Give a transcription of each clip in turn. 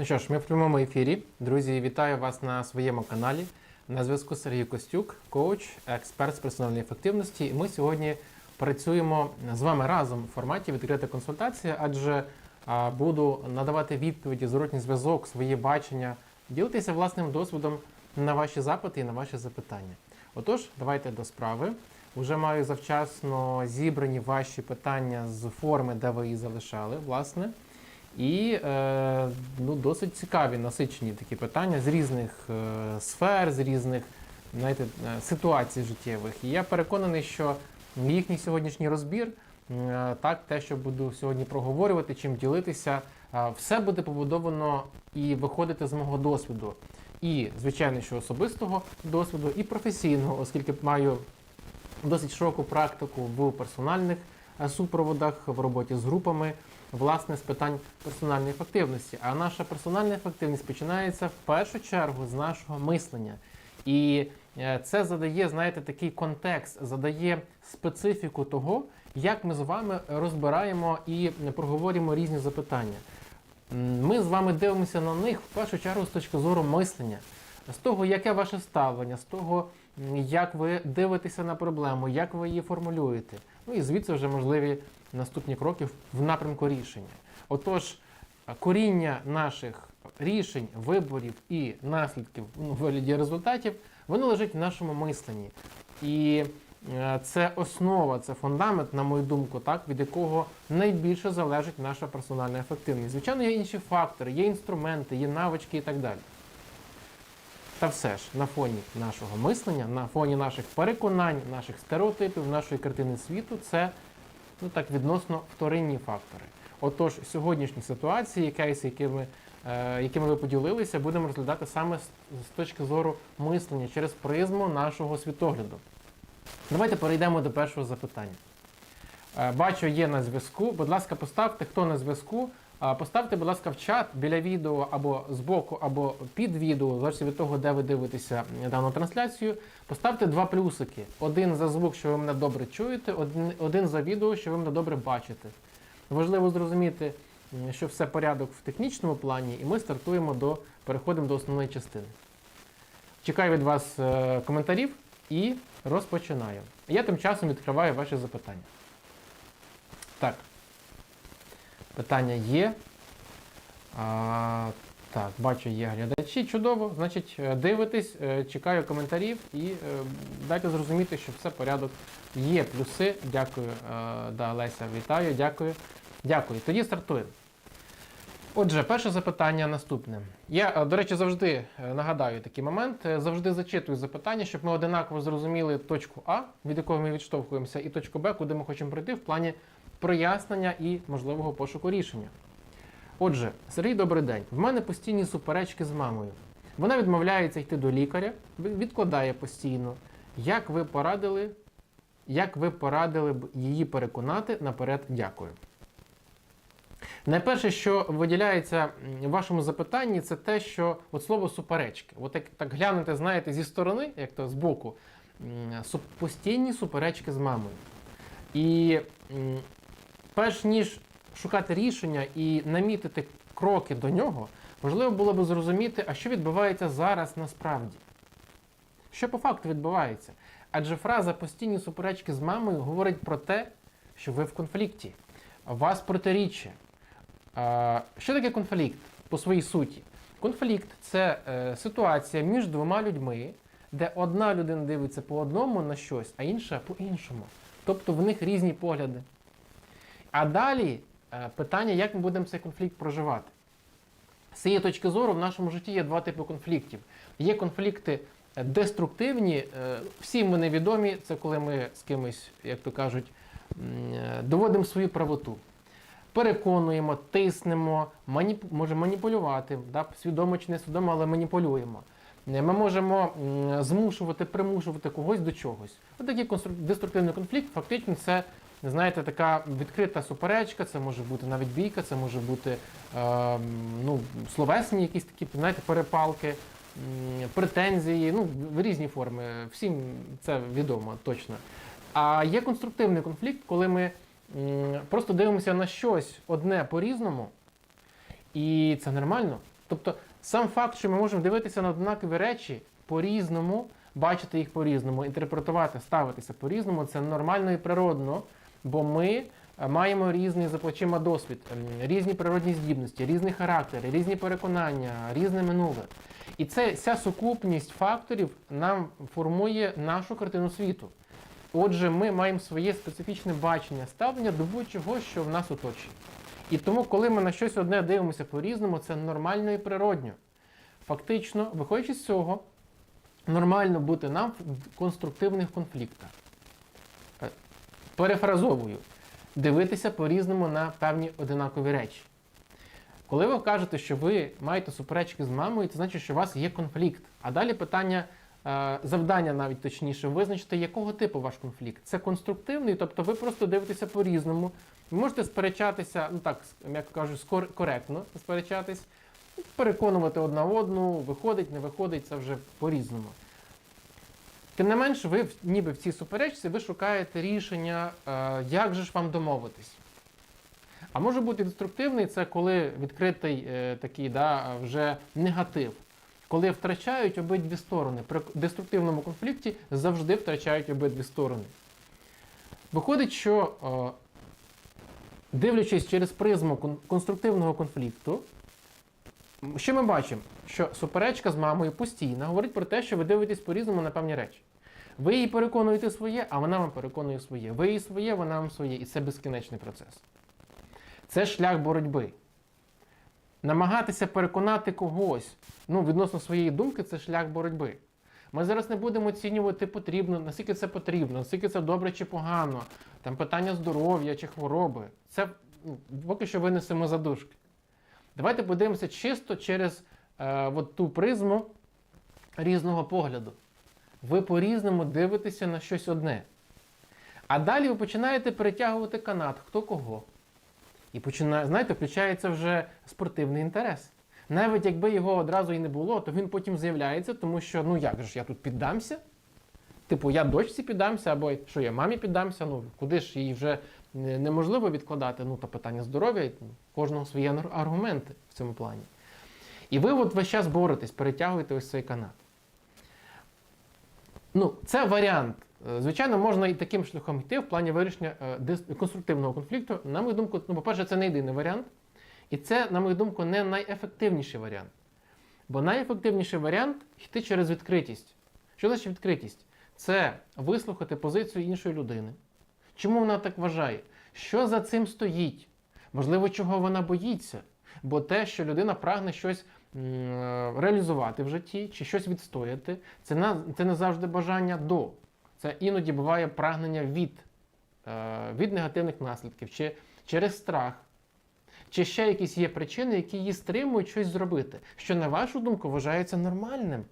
Ну що ж, ми в прямому ефірі. Друзі, вітаю вас на своєму каналі. На зв'язку Сергій Костюк, коуч, експерт з персональної ефективності. І ми сьогодні працюємо з вами разом в форматі відкрита консультація, адже буду надавати відповіді, зворотній зв'язок, свої бачення, ділитися власним досвідом на ваші запити і на ваші запитання. Отож, давайте до справи. Уже маю завчасно зібрані ваші питання з форми, де ви її залишали, власне. І е, ну, досить цікаві, насичені такі питання з різних е, сфер, з різних знаєте, е, ситуацій життєвих. І я переконаний, що їхній сьогоднішній розбір, е, так, те, що буду сьогодні проговорювати, чим ділитися, е, все буде побудовано і виходити з мого досвіду. І, звичайно, що особистого досвіду, і професійного, оскільки маю досить широку практику в персональних е, супроводах, в роботі з групами, власне, з питань персональної ефективності. А наша персональна ефективність починається в першу чергу з нашого мислення. І е, це задає, знаєте, такий контекст, задає специфіку того, як ми з вами розбираємо і проговорюємо різні запитання. Ми з вами дивимося на них в першу чергу з точки зору мислення, з того, яке ваше ставлення, з того, як ви дивитеся на проблему, як ви її формулюєте. Ну і звідси вже можливі наступні кроки в напрямку рішення. Отож, коріння наших рішень, виборів і наслідків ну, вигляді результатів, воно лежить в нашому мисленні. І е, це основа, це фундамент, на мою думку, так, від якого найбільше залежить наша персональна ефективність. Звичайно, є інші фактори, є інструменти, є навички і так далі. Та все ж на фоні нашого мислення, на фоні наших переконань, наших стереотипів, нашої картини світу, це ну так відносно вторинні фактори. Отож, сьогоднішні ситуації, кейси, якими, е, якими ви поділилися, будемо розглядати саме з, з точки зору мислення через призму нашого світогляду. Давайте перейдемо до першого запитання. Е, Бачу, є на зв'язку. Будь ласка, поставте, хто на зв'язку. Поставте, будь ласка, в чат біля відео або збоку, або під відео, залежно від того, де ви дивитеся дану трансляцію. Поставте два плюсики. Один за звук, що ви мене добре чуєте, один, один за відео, що ви мене добре бачите. Важливо зрозуміти, що все порядок в технічному плані, і ми стартуємо до переходимо до основної частини. Чекаю від вас е, коментарів і розпочинаю. Я тим часом відкриваю ваші запитання. Так. Питання є. А, так, бачу, є глядачі. Чудово. Значить, е, дивитесь, е, чекаю коментарів і е, дайте зрозуміти, що все порядок. Є плюси. Дякую, да, Леся, вітаю, дякую. Дякую. Тоді стартуємо. Отже, перше запитання наступне. Я, до речі, завжди нагадаю такий момент, завжди зачитую запитання, щоб ми одинаково зрозуміли точку А, від якої ми відштовхуємося, і точку Б, куди ми хочемо прийти в плані прояснення і можливого пошуку рішення. Отже, Сергій, добрий день. В мене постійні суперечки з мамою. Вона відмовляється йти до лікаря, відкладає постійно. Як ви порадили, як ви порадили б її переконати наперед? Дякую. Найперше, що виділяється в вашому запитанні, це те, що от слово суперечки. От як так глянути, знаєте, зі сторони, як то збоку, постійні суперечки з мамою. І перш ніж шукати рішення і намітити кроки до нього, важливо було б зрозуміти, а що відбувається зараз насправді. Що по факту відбувається? Адже фраза постійні суперечки з мамою говорить про те, що ви в конфлікті, вас протиріччя. Що таке конфлікт по своїй суті? Конфлікт це е, ситуація між двома людьми, де одна людина дивиться по одному на щось, а інша по іншому. Тобто в них різні погляди. А далі е, питання, як ми будемо цей конфлікт проживати. З цієї точки зору в нашому житті є два типи конфліктів. Є конфлікти е, деструктивні, е, всім вони відомі, це коли ми з кимось, як то кажуть, доводимо свою правоту. Переконуємо, тиснемо, маніп... можемо маніпулювати, да? свідомо чи не свідомо, але маніпулюємо. Ми можемо змушувати, примушувати когось до чогось. Ось такий констру- деструктивний конфлікт, фактично, це, знаєте, така відкрита суперечка, це може бути навіть бійка, це може бути е, ну, словесні якісь такі, знаєте, перепалки, претензії, ну, в різні форми. Всім це відомо точно. А є конструктивний конфлікт, коли ми просто дивимося на щось одне по-різному, і це нормально. Тобто, сам факт, що ми можемо дивитися на однакові речі по-різному, бачити їх по-різному, інтерпретувати, ставитися по-різному, це нормально і природно, бо ми е, маємо різний за плечима досвід, ем, різні природні здібності, різні характери, різні переконання, різне минуле. І це ця сукупність факторів нам формує нашу картину світу. Отже, ми маємо своє специфічне бачення ставлення до будь-чого, що в нас оточує. І тому, коли ми на щось одне дивимося по-різному, це нормально і природньо. Фактично, виходячи з цього, нормально бути нам в конструктивних конфліктах. Перефразовую, дивитися по-різному на певні одинакові речі. Коли ви кажете, що ви маєте суперечки з мамою, це значить, що у вас є конфлікт. А далі питання, е, завдання навіть точніше, визначити, якого типу ваш конфлікт. Це конструктивний, тобто ви просто дивитеся по-різному. Ви можете сперечатися, ну так, як кажуть, коректно сперечатись, переконувати одна одну, виходить, не виходить, це вже по-різному. Тим не менш, ви ніби в цій суперечці ви шукаєте рішення, е, як же ж вам домовитись. А може бути деструктивний, це коли відкритий е, такий да, вже негатив. Коли втрачають обидві сторони. При деструктивному конфлікті завжди втрачають обидві сторони. Виходить, що е, дивлячись через призму конструктивного конфлікту, що ми бачимо? Що суперечка з мамою постійно говорить про те, що ви дивитесь по-різному на певні речі. Ви її переконуєте своє, а вона вам переконує своє. Ви її своє, вона вам своє. І це безкінечний процес. Це шлях боротьби. Намагатися переконати когось ну, відносно своєї думки це шлях боротьби. Ми зараз не будемо оцінювати потрібно, наскільки це потрібно, наскільки це добре чи погано, там питання здоров'я чи хвороби. Це ну, поки що винесемо задушки. Давайте подивимося чисто через е, от ту призму різного погляду. Ви по-різному дивитеся на щось одне. А далі ви починаєте перетягувати канат, хто кого. І починає, знаєте, включається вже спортивний інтерес. Навіть якби його одразу і не було, то він потім з'являється, тому що ну як же ж я тут піддамся? Типу, я дочці піддамся, або що я мамі піддамся, ну куди ж її вже неможливо відкладати, ну то питання здоров'я, кожного свої аргументи в цьому плані. І ви от весь час боретесь, перетягуєте ось цей канат. Ну, це варіант. Е, Звичайно, можна і таким шляхом йти в плані вирішення е, конструктивного конфлікту. На мою думку, ну, по-перше, це не єдиний варіант. І це, на мою думку, не найефективніший варіант. Бо найефективніший варіант йти через відкритість. Що значить відкритість? Це вислухати позицію іншої людини. Чому вона так вважає? Що за цим стоїть? Можливо, чого вона боїться? Бо те, що людина прагне щось реалізувати в житті чи щось відстояти, це, на, це не завжди бажання до. Це іноді буває прагнення від, е, від негативних наслідків, чи через страх, чи ще якісь є причини, які її стримують щось зробити, що, на вашу думку, вважається нормальним.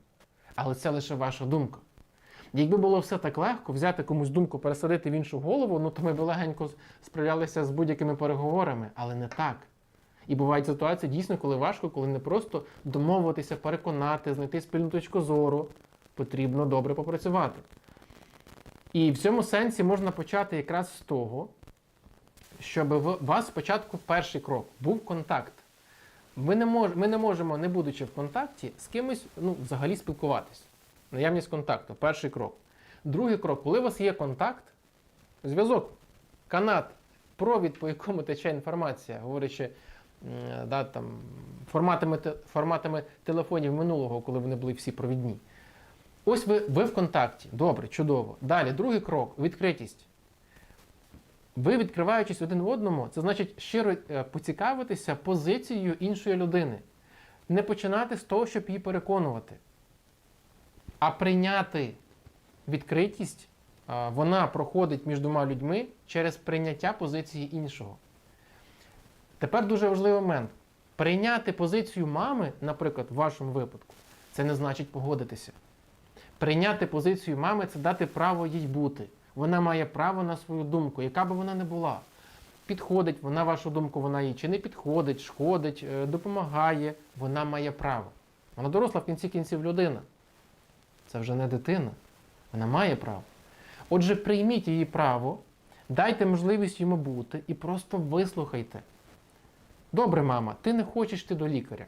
Але це лише ваша думка. Якби було все так легко, взяти комусь думку, пересадити в іншу голову, ну то ми б легенько справлялися з будь-якими переговорами, але не так. І бувають ситуації дійсно, коли важко, коли не просто домовитися, переконати, знайти спільну точку зору, потрібно добре попрацювати. І в цьому сенсі можна почати якраз з того, щоб в вас спочатку перший крок був контакт. Ми не, мож, ми не можемо, не будучи в контакті, з кимось ну, взагалі спілкуватись. Наявність контакту перший крок. Другий крок, коли у вас є контакт, зв'язок, канат, провід, по якому тече інформація, говорячи да, там, форматами, форматами телефонів минулого, коли вони були всі провідні. Ось ви, ви в контакті. Добре, чудово. Далі, другий крок відкритість. Ви відкриваючись один одному, це значить щиро е, поцікавитися позицією іншої людини. Не починати з того, щоб її переконувати, а прийняти відкритість. е, Вона проходить між двома людьми через прийняття позиції іншого. Тепер дуже важливий момент. Прийняти позицію мами, наприклад, в вашому випадку, це не значить погодитися. Прийняти позицію мами це дати право їй бути. Вона має право на свою думку, яка би вона не була. Підходить вона вашу думку, вона їй чи не підходить, шкодить, е, допомагає. Вона має право. Вона доросла в кінці кінців людина. Це вже не дитина. Вона має право. Отже, прийміть її право, дайте можливість йому бути і просто вислухайте. Добре, мама, ти не хочеш йти до лікаря.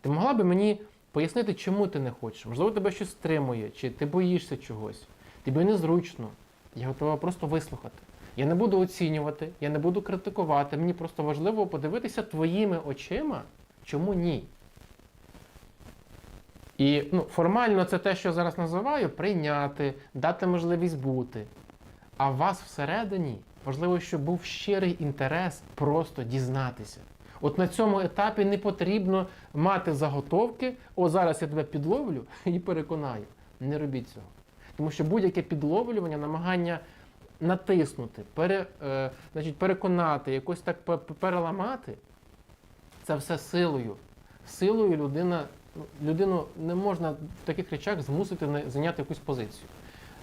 Ти могла би мені пояснити, чому ти не хочеш? Можливо, тебе щось стримує, чи ти боїшся чогось, тобі незручно. Я готова просто вислухати. Я не буду оцінювати, я не буду критикувати. Мені просто важливо подивитися твоїми очима, чому ні. І ну, формально це те, що я зараз називаю, прийняти, дати можливість бути. А вас всередині важливо, щоб був щирий інтерес просто дізнатися. От на цьому етапі не потрібно мати заготовки, о, зараз я тебе підловлю і переконаю. Не робіть цього. Тому що будь-яке підловлювання, намагання натиснути, пере, е, значить, переконати, якось так пе- пе- переламати, це все силою. Силою людина, людину не можна в таких речах змусити зайняти якусь позицію.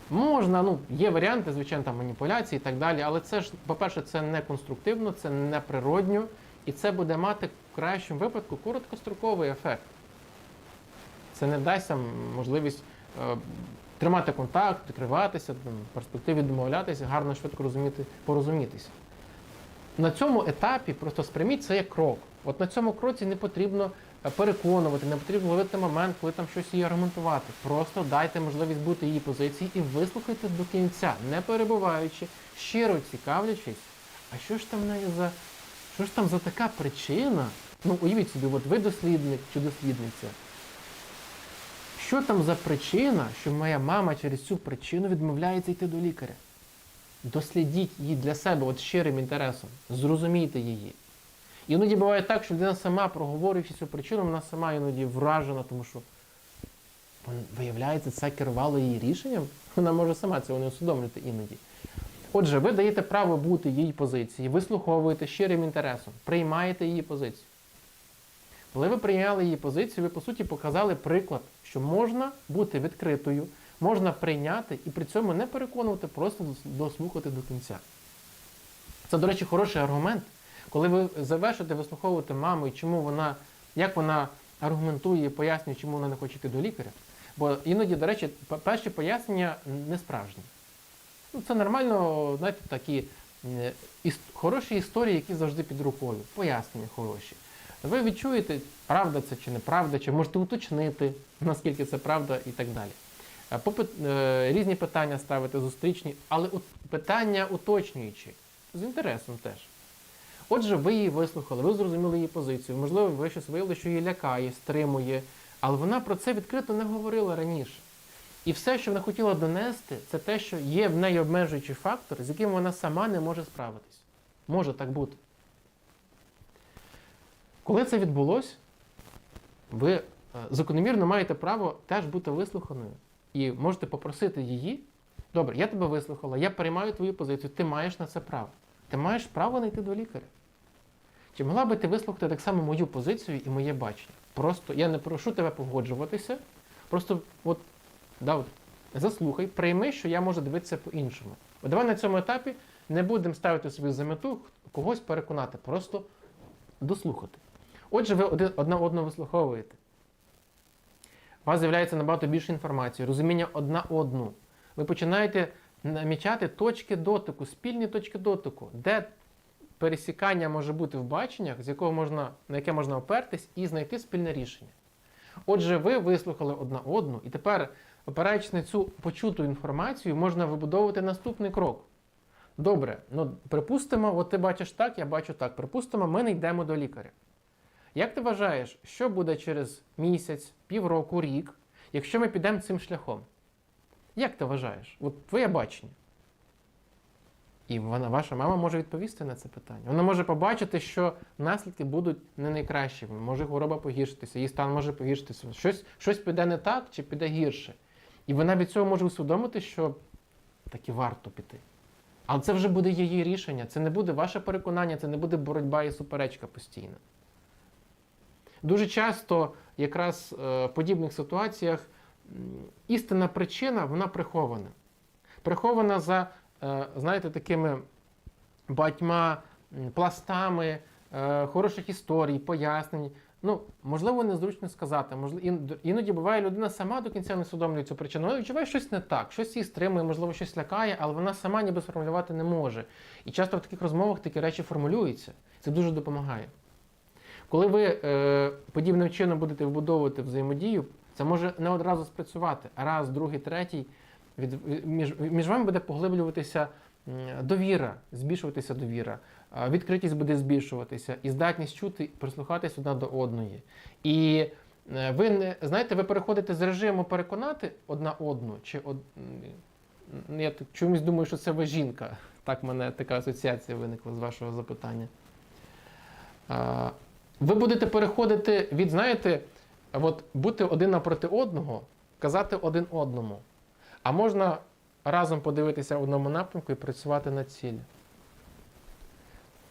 Можна, ну, є варіанти, звичайно, там маніпуляції і так далі, але це ж, по-перше, це не конструктивно, це не природньо, і це буде мати в кращому випадку короткостроковий ефект. Це не дасть вам можливість е, тримати контакт, відкриватися, в перспективі домовлятися, гарно швидко розуміти, порозумітися. На цьому етапі просто сприйміть це як крок. От на цьому кроці не потрібно переконувати, не потрібно ловити момент, коли там щось її аргументувати. Просто дайте можливість бути її позиції і вислухайте до кінця, не перебуваючи, щиро цікавлячись, а що ж там в неї за що ж там за така причина? Ну, уявіть собі, от ви дослідник чи дослідниця. Що там за причина, що моя мама через цю причину відмовляється йти до лікаря? Дослідіть її для себе от щирим інтересом, зрозумійте її. Іноді буває так, що людина сама, проговорюючи цю причину, вона сама іноді вражена, тому що виявляється, це керувало її рішенням. Вона може сама цього не усвідомлювати іноді. Отже, ви даєте право бути її позиції, вислуховуєте щирим інтересом, приймаєте її позицію. Коли ви прийняли її позицію, ви по суті показали приклад, що можна бути відкритою, можна прийняти і при цьому не переконувати, просто дослухати до кінця. Це, до речі, хороший аргумент. Коли ви завершите вислуховувати маму і чому вона, як вона аргументує і пояснює, чому вона не хоче йти до лікаря. Бо іноді, до речі, перші пояснення не справжні. Ну, це нормально, знаєте, такі іс- хороші історії, які завжди під рукою. Пояснення хороші. Ви відчуєте, правда це чи неправда, чи можете уточнити, наскільки це правда і так далі. Попит- е, різні питання ставити зустрічні, але питання уточнюючі, з інтересом теж. Отже, ви її вислухали, ви зрозуміли її позицію. Можливо, ви щось виявили, що її лякає, стримує, але вона про це відкрито не говорила раніше. І все, що вона хотіла донести, це те, що є в неї обмежуючий фактор, з яким вона сама не може справитись. Може так бути. Коли це відбулося, ви е, закономірно маєте право теж бути вислуханою. І можете попросити її. Добре, я тебе вислухала, я приймаю твою позицію, ти маєш на це право. Ти маєш право не йти до лікаря. Чи могла би ти вислухати так само мою позицію і моє бачення? Просто я не прошу тебе погоджуватися, просто от, да, от заслухай, прийми, що я можу дивитися по-іншому. От давай на цьому етапі не будемо ставити собі за мету когось переконати, просто дослухати. Отже, ви один, одна одну вислуховуєте. У вас з'являється набагато більше інформації, розуміння одна одну. Ви починаєте намічати точки дотику, спільні точки дотику, де пересікання може бути в баченнях, з якого можна, на яке можна опертись і знайти спільне рішення. Отже, ви вислухали одна одну, і тепер, опираючись на цю почуту інформацію, можна вибудовувати наступний крок. Добре, ну припустимо, от ти бачиш так, я бачу так. Припустимо, ми не йдемо до лікаря. Як ти вважаєш, що буде через місяць, півроку, рік, якщо ми підемо цим шляхом? Як ти вважаєш? От твоє бачення. І вона, ваша мама може відповісти на це питання. Вона може побачити, що наслідки будуть не найкращими. Може хвороба погіршитися, її стан може погіршитися. Щось, щось піде не так чи піде гірше. І вона від цього може усвідомити, що таки варто піти. Але це вже буде її рішення, це не буде ваше переконання, це не буде боротьба і суперечка постійна. Дуже часто, якраз е, в подібних ситуаціях, істинна причина вона прихована. Прихована за, знаєте, такими багатьма пластами е, хороших історій, пояснень. Ну, можливо, незручно сказати. Можливо, іноді буває, людина сама до кінця не усвідомлює цю причину. Вона відчуває щось не так, щось її стримує, можливо, щось лякає, але вона сама ніби сформулювати не може. І часто в таких розмовах такі речі формулюються. Це дуже допомагає. Коли ви е, подібним чином будете вбудовувати взаємодію, це може не одразу спрацювати, раз, другий, третій. Від, між, між вами буде поглиблюватися довіра, збільшуватися довіра, відкритість буде збільшуватися і здатність чути, прислухатись одна до одної. І е, ви не знаєте, ви переходите з режиму переконати одна одну, чи од... я чомусь думаю, що це ви жінка. Так мене така асоціація виникла з вашого запитання. Ви будете переходити від, знаєте, от бути один напроти одного, казати один одному. А можна разом подивитися в одному напрямку і працювати над цілі.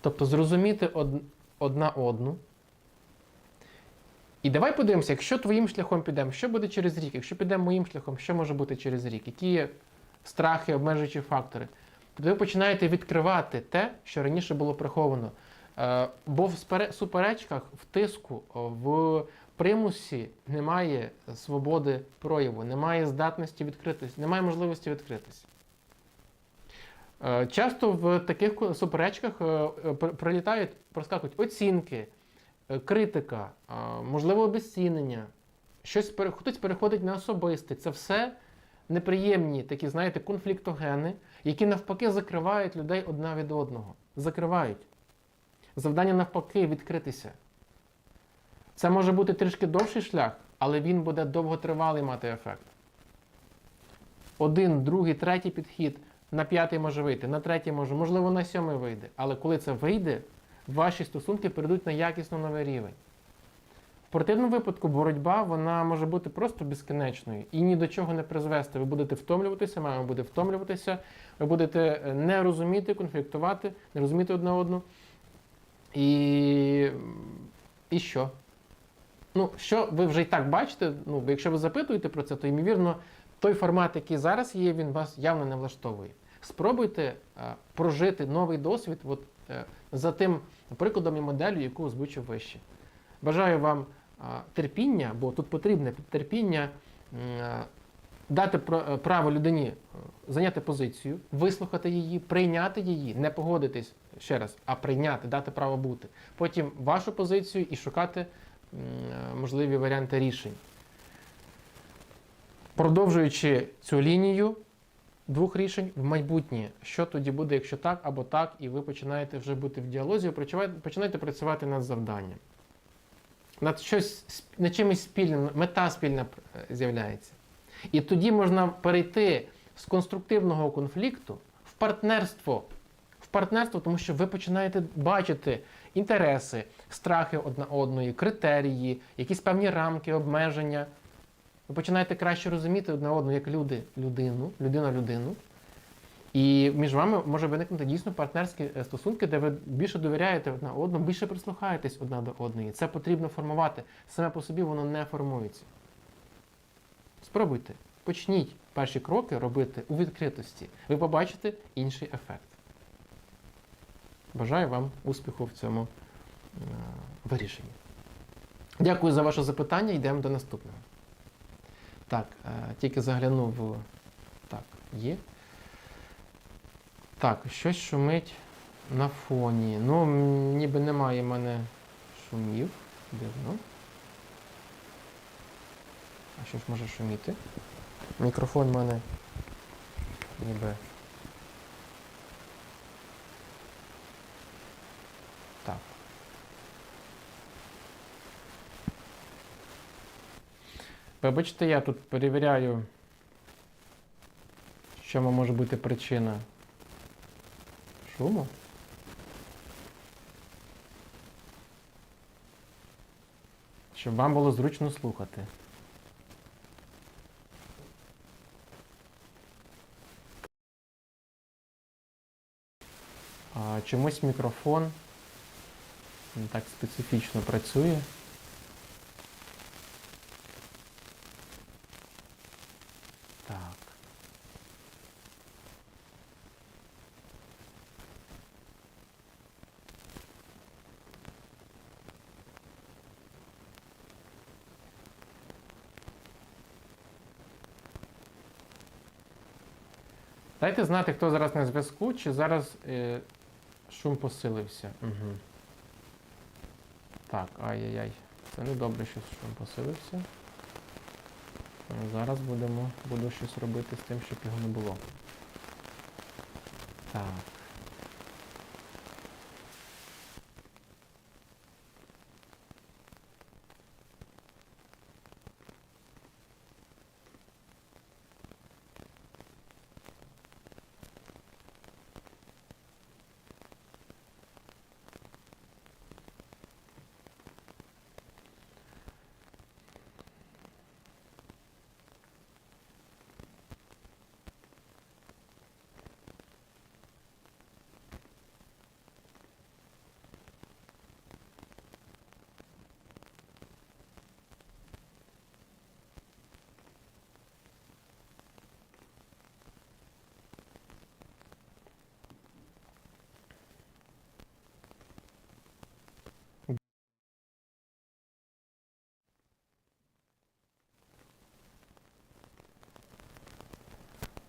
Тобто зрозуміти од- одна одну. І давай подивимося, якщо твоїм шляхом підемо, що буде через рік? Якщо підемо моїм шляхом, що може бути через рік? Які є страхи, обмежуючі фактори? Тобто ви починаєте відкривати те, що раніше було приховано. Е, Бо в суперечках, в тиску, в примусі немає свободи прояву, немає здатності відкритись, немає можливості відкритись. Е, Часто в таких суперечках е, е, прилітають, проскакують оцінки, критика, можливо, обезцінення. Щось хтось переходить на особисте. Це все неприємні такі, знаєте, конфліктогени, які навпаки закривають людей одна від одного. Закривають. Завдання навпаки відкритися. Це може бути трішки довший шлях, але він буде довготривалий мати ефект. Один, другий, третій підхід, на п'ятий може вийти, на третій може, можливо, на сьомий вийде. Але коли це вийде, ваші стосунки перейдуть на якісно новий рівень. В противному випадку боротьба вона може бути просто безкінечною і ні до чого не призвести. Ви будете втомлюватися, мама буде втомлюватися, ви будете е, не розуміти, конфліктувати, не розуміти одне одну. І, і що? Ну, що ви вже і так бачите, ну, бо якщо ви запитуєте про це, то ймовірно, той формат, який зараз є, він вас явно не влаштовує. Спробуйте е, прожити новий досвід от, е, за тим прикладом і моделлю, яку озвучив вище. Бажаю вам е, терпіння, бо тут потрібне терпіння, м, е, дати право людині зайняти позицію, вислухати її, прийняти її, не погодитись ще раз, а прийняти, дати право бути. Потім вашу позицію і шукати можливі варіанти рішень. Продовжуючи цю лінію двох рішень в майбутнє, що тоді буде, якщо так або так, і ви починаєте вже бути в діалозі, починаєте- працювати над завданням. Над щось над чимось спільним, мета спільна е, з'являється. І тоді можна перейти з конструктивного конфлікту в партнерство. В партнерство, тому що ви починаєте бачити інтереси, страхи одна одної, критерії, якісь певні рамки, обмеження. Ви починаєте краще розуміти одне одну як люди, людину, людина людину. І між вами може виникнути дійсно партнерські е, стосунки, де ви більше довіряєте одна одному, більше прислухаєтесь одна до одної. Це потрібно формувати. Саме по собі воно не формується. Спробуйте. Почніть перші кроки робити у відкритості. Ви побачите інший ефект. Бажаю вам успіху в цьому е, вирішенні. Дякую за ваше запитання. Йдемо до наступного. Так, е, тільки заглянув в. Так, є. Так, щось шумить на фоні. Ну, ніби немає в мене шумів. Дивно. А що ж може шуміти? Мікрофон в мене ніби. Вибачте, я тут перевіряю, в чому може бути причина шуму. Щоб вам було зручно слухати. Чомусь мікрофон так специфічно працює. Так. Дайте знати, хто зараз на зв'язку, чи зараз е, шум посилився. Угу. Так, ай-яй-яй. Це не добре, що шум посилився. Е, Зараз будемо, буду щось робити з тим, щоб його не було. Так.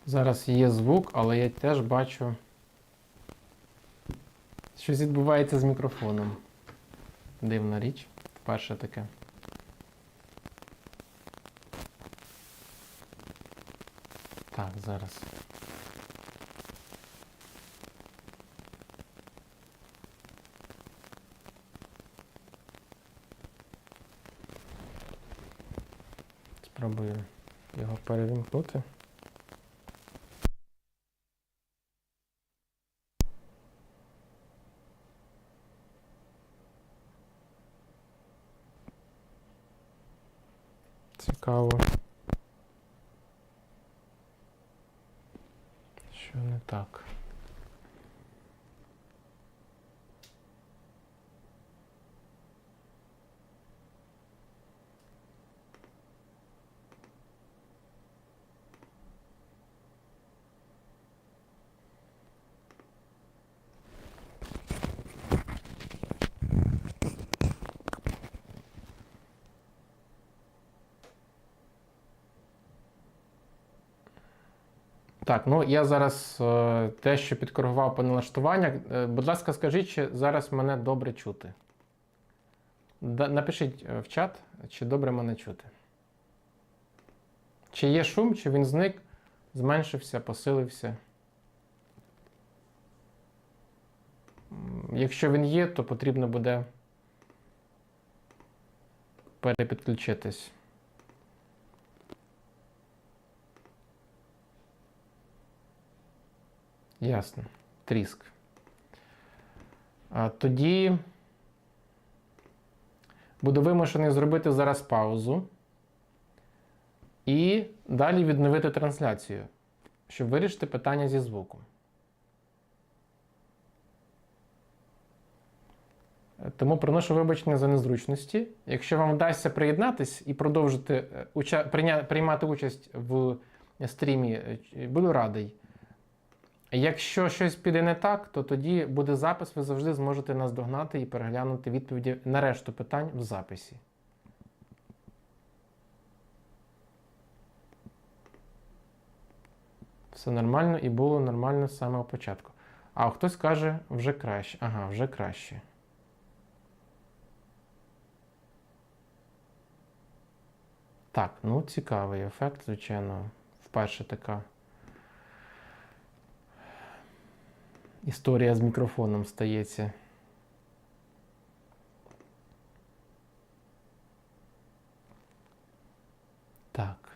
Зараз є звук, але я теж бачу. Щось відбувається з мікрофоном. Дивна річ. Вперше таке. Так, зараз. Спробую його перевімкнути. Цікаво. Що не так? Так, ну я зараз е, те, що підкоригував по налаштуваннях. Е, будь ласка, скажіть, чи зараз мене добре чути? Да, напишіть е, в чат, чи добре мене чути. Чи є шум, чи він зник, зменшився, посилився. Якщо він є, то потрібно буде перепідключитись. Ясно. Тріск. А, тоді буду вимушений зробити зараз паузу і далі відновити трансляцію, щоб вирішити питання зі звуком. Е, Тому приношу вибачення за незручності. Якщо вам вдасться приєднатись і продовжити е, приймати участь в стрімі, е, буду радий. Якщо щось піде не так, то тоді буде запис, ви завжди зможете нас догнати і переглянути відповіді на решту питань в записі. Все нормально і було нормально з самого початку. А хтось каже, вже краще. Ага, вже краще. Так, ну цікавий ефект, звичайно. Вперше така. Історія з мікрофоном стається. Так.